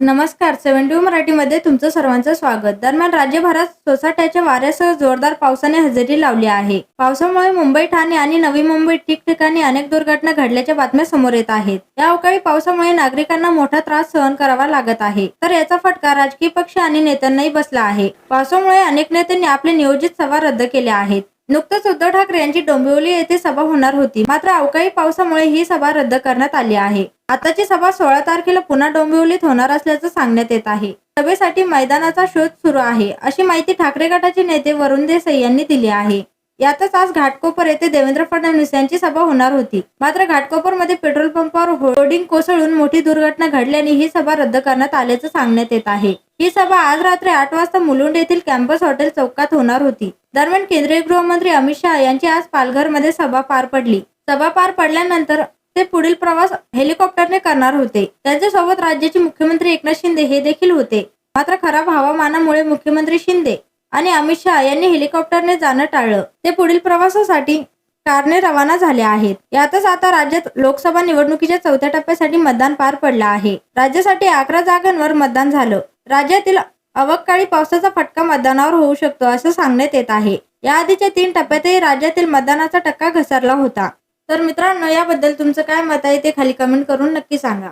नमस्कार seven to मराठीमध्ये तुमचं सर्वांचं स्वागत. दरम्यान राज्यभरात सोसाट्याच्या वाऱ्यासह जोरदार पावसाने हजेरी लावली आहे. पावसामुळे मुंबई ठाणे आणि नवी मुंबई ठिकठिकाणी अनेक दुर्घटना घडल्याच्या बातम्या समोर येत आहेत. या अवकाळी पावसामुळे नागरिकांना मोठा त्रास सहन करावा लागत आहे. तर याचा फटका राजकीय पक्ष आणि नेत्यांनाही बसला आहे. पावसामुळे अनेक नेत्यांनी आपले नियोजित सभा रद्द केल्या आहेत. नुकतंच उद्धव ठाकरे यांची डोंबिवली येथे सभा होणार होती. मात्र अवकाळी पावसामुळे ही सभा रद्द करण्यात आली आहे. आताची सभा सोळा तारखेला पुन्हा डोंबिवलीत होणार असल्याचं सांगण्यात येत आहे. सभेसाठी मैदानाचा शोध सुरू आहे अशी माहिती ठाकरे गटाचे नेते वरुण देसाई यांनी दिली आहे. यातच आज घाटकोपर येथे देवेंद्र फडणवीस यांची सभा होणार होती. मात्र घाटकोपरमध्ये पेट्रोल पंपावर होर्डिंग कोसळून मोठी दुर्घटना घडल्याने ही सभा रद्द करण्यात आल्याचं सांगण्यात येत आहे. ही सभा आज रात्री आठ वाजता मुलुंड येथील कॅम्पस हॉटेल चौकात होणार होती. दरम्यान केंद्रीय गृहमंत्री अमित शहा यांची आज पालघरमध्ये सभा पार पडली. सभा पार पडल्यानंतर ते पुढील प्रवास हेलिकॉप्टरने करणार होते. त्यांच्यासोबत राज्याचे मुख्यमंत्री एकनाथ शिंदे हे देखील होते. मात्र खराब हवामानामुळे मुख्यमंत्री शिंदे आणि अमित शहा यांनी हेलिकॉप्टरने जाणं टाळलं. ते पुढील प्रवासासाठी कारने रवाना झाले आहेत. यातच आता राज्यात लोकसभा निवडणुकीच्या चौथ्या टप्प्यासाठी मतदान पार पडलं आहे. राज्यासाठी अकरा जागांवर मतदान झालं. राज्यातील अवकाळी पावसाचा फटका मतदानावर होऊ शकतो असं सांगण्यात येत आहे. याआधीच्या तीन टप्प्यातही राज्यातील मतदानाचा टक्का घसरला होता. तर मित्रांनो याबद्दल तुमचं काय मत आहे ते खाली कमेंट करून नक्की सांगा.